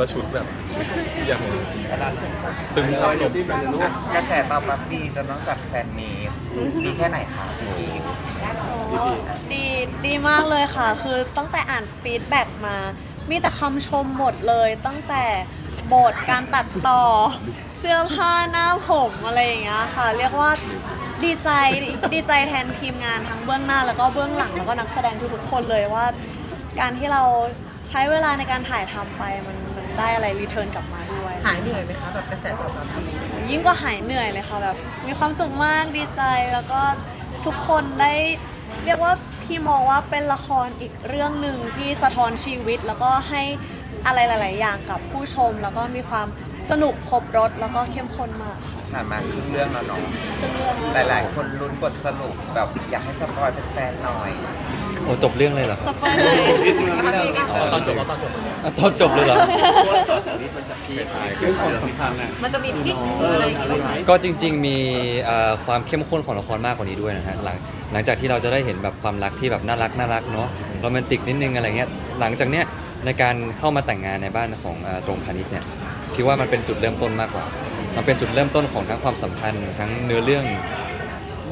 ละชุดแบบอย่างซึ้งเศร้าลมกระแสตอบรับดีจนต้องจัดแฟนมีตดีแค่ไหนคะพี่พีคดีดีมากเลยค่ะ คือตั้งแต่อ่านฟีดแบ็กมา มีแต่คำชมหมดเลย ตั้งแต่บทการตัดต่อ เสื้อผ้าหน้าผมอะไรอย่างเงี้ยค่ะ เรียกว่าดีใจดีใจแทนทีมงานทั้งเบื้องหน้า แล้วก็เบื้องหลังแล้วก็นักแสดงทุกๆคนเลยว่า การที่เราใช้เวลาในการถ่ายทำไปมันมัน ได้อะไรรีเทิร์นกลับมาด้วยหายเหนื่อยไหมคะแบบกระแสตอบรับดียิ่งกว่าหายเหนื่อยเลยค่ะแบบมีความสุขมากดีใจแล้วก็ทุกคนได้เรียกว่าพี่มองว่าเป็นละครอีกเรื่องหนึ่งที่สะท้อนชีวิต แล้วก็ให้อะไรหลาย ๆ อย่างกับผู้ชม แล้วก็มีความสนุกครบรถแล้วก็เข้มข้นมากค่ะผ่านมาครึ่งเรื่องแล้วเนาะเป็นเรื่องหลาย ๆ คนลุ้นบทสรุปแบบอยากให้สปอยเป็นแฟนๆหน่อยโอ้จบเรื่องเลยเหรอสปอยเลยนิดนึงนิดนึงเอาตอนจบเอาตอนจบอะตอนจบเลยเหรอมันจะมีพลิกอะไรอย่างเงี้ยไหมก็จริง ๆ มีเอ่อความเข้มข้นของละครมากกว่านี้ด้วยนะฮะหลังหลังจากที่เราจะได้เห็นแบบความรักที่แบบน่ารักน่ารักเนาะโรแมนติกนิดนึงอะไรเงี้ยหลังจากเนี้ยในการเข้ามาแต่งงานในบ้านของเอ่อตรงพาณิชย์เนี่ยคิดว่ามันเป็นจุดเริ่มต้นมากกว่า มันเป็นจุดเริ่มต้นของทั้งความสัมพันธ์ทั้งเนื้อเรื่อง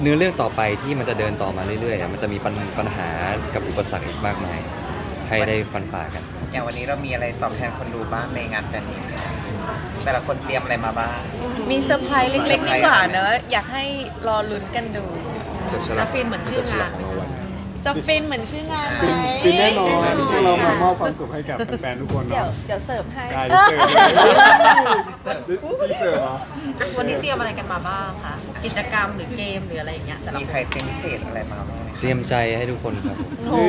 เนื้อเรื่องต่อไปที่มันจะเดินต่อมาเรื่อยๆอะมันจะมีปัญปัญหากับอุปสรรคอีกมากมาย ให้ได้ฟันฝ่ากัน อย่างวันนี้เรามีอะไรตอบแทนคนดูบ้างในงานแฟนมีตเนี่ยแต่ละคนเตรียมอะไรมาบ้าง มีเซอร์ไพรส์เล็กๆดีกว่าเนอะอยากให้รอลุ้นกันดูจับฉลากแล้วฟิล์มเหมือนชื่องาน จะฟินเหมือนชื่องานไหมคือแน่นอนที่เรามามอบความสุขให้กับแฟนๆทุกคนเดี๋ยวเนาะเดี๋ยวเสิร์ฟให้ ได้ที่เสิร์ฟที่เสิร์ฟเหรอวันนี้เตรียมอะไรกันมาบ้างคะกิจกรรมหรือเกมหรืออะไรอย่างเงี้ยแต่ละมีคใครนเป็นพิเศษอะไรมาบ้างไหมเตรียมใจให้ทุกคนครับผมโอ้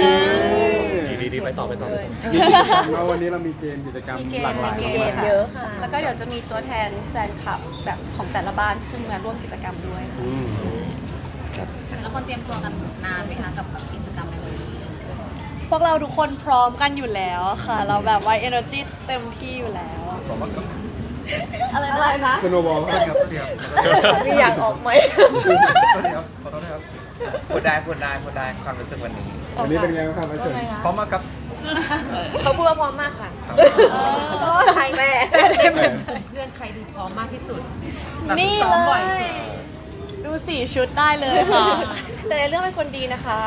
ดีดีดีไปต่อไปต่อไปต่อมีกิจกรรมแล้ววันนี้เรามีเกมกิจกรรมมีเกมหลากหลายมีมากเกมายมเยอะค่ะ แล้วก็เดี๋ยวจะมีตัวแทนแฟนคลับแบบของแต่ละบ้านขึ้นมาร่วมกิจกรรมด้วยค่ะอืมครับ แล้วคนเตรียมตัวกันนานไหมคะกับกิจกรรมในวันนี้พวกเราทุกคนพร้อมกันอยู่แล้วค่ะ เราแบบว่า energy เต็มที่อยู่แล้วอะไรอะไรนะสโนว์บอลครับมีอยากออกไหมพูดได้พูดได้พูดได้ความรู้สึกวันนี้วันนี้เป็นไงบ้างครับอาเฉินพร้อมมากครับเขาพูดว่าพร้อมมากค่ะใครแม่เพื่อนใครดูพร้อมมากที่สุดแบบนี่ซ้อมเลบ่อยยสุ ดดูสี่ชุดได้เลยค่ะ แต่ในเรื่องเป็นคนดีนะคะ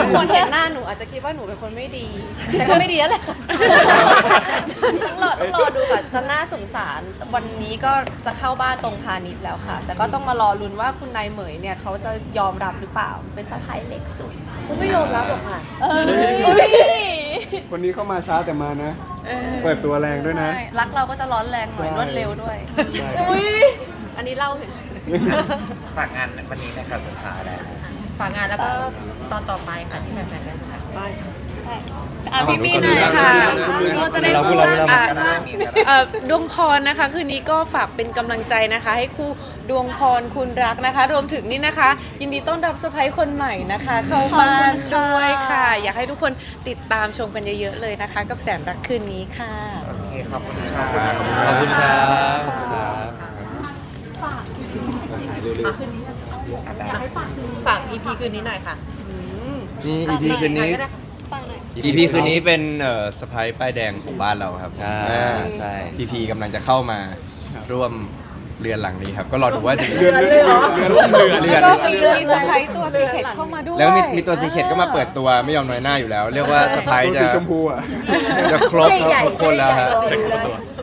บางคนเห็นหน้าหนูอาจจะคิดว่าหนูเป็นคนไม่ดี แต่ก็ไม่ดีแล้วแหละค่ะต้องรอต้องรอดูค่ะจะน่าสงสารวันนี้ก็จะเข้าบ้านตรงพาณิชย์แล้วค่ะ แต่ก็ต้องมารอลุ้นว่าคุณนายเหมยเนี่ยเขาจะยอมรับหรือเปล่าเป็นสะพ้ายเล็กสุดเขาไม่ยอมรับหรอกค่ะเอ้ยวันนี้เข้ามาช้าแต่มานะ เปิดตัวแรงด้วยนะใช่รักเราก็จะร้อนแรงหน่อยใช่รวดเร็วด้วยใช่อันนี้เล่าเฉย ฝากงานวันนี้นะครับสุดท้ายแล้ว ฝากงานแล้วก็ตอนต่อไปค่ะที่แฟนๆได้ดูกันอะพี่มีหน่อยค่ะเราจะได้เราพูดเราพูดเราอะก็ได้มีก็ได้เอ่อดวงพรนะคะ คืนนี้ก็ฝากเป็นกำลังใจนะคะ ให้คู่ดวงพรคุณรักนะคะ รวมถึงนี่นะคะ ยินดีต้อนรับเซอร์ไพรส์คนใหม่นะคะ เข้าบ้านด้วยค่ะ อยากให้ทุกคนติดตามชมกันเยอะๆเลยนะคะ กับแสนรักคืนนี้ค่ะ โอเคขอบคุณครับขอบคุณครับ ขอบคุณครับฝาก EP คืนนี้หน่อยค่ะ นี่ EP คืนนี้ ฟังหน่อย EP คืนนี้เป็นเอ่อสไปป้ายแดงของบ้านเราครับอ่าอ่า ใช่พีพีกำลังจะเข้ามาร่วม เรือนหลังนี้ครับ ก็รอดูว่าจะเรือนเลยเหรอ เรือนร่วมเรือนเรือนก็มีมีเซอร์ไพรส์ตัวซีเคทเข้ามาด้วยแล้วก็มีมีตัวซีเคทก็มาเปิดตัวไม่ยอมน้อยหน้าอยู่แล้ว เรียกว่าสไปตัวจะสีชมพูอะ จะครบใหญ่ครบคนแล้วฮะใหญ่ใหญ่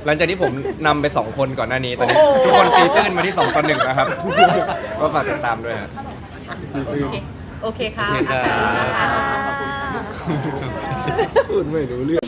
หลังจากที่ผมนำไป 2 คนก่อนหน้านี้ตอนนี้ทุกคนตีตื้นมาที่2ต่อหนึ่งนะครับ ก็ฝากติดตามด้วยฮะ โอเคค่ะ โอเคครับขอบคุณนะคะพูดไม่รู้เรื่อง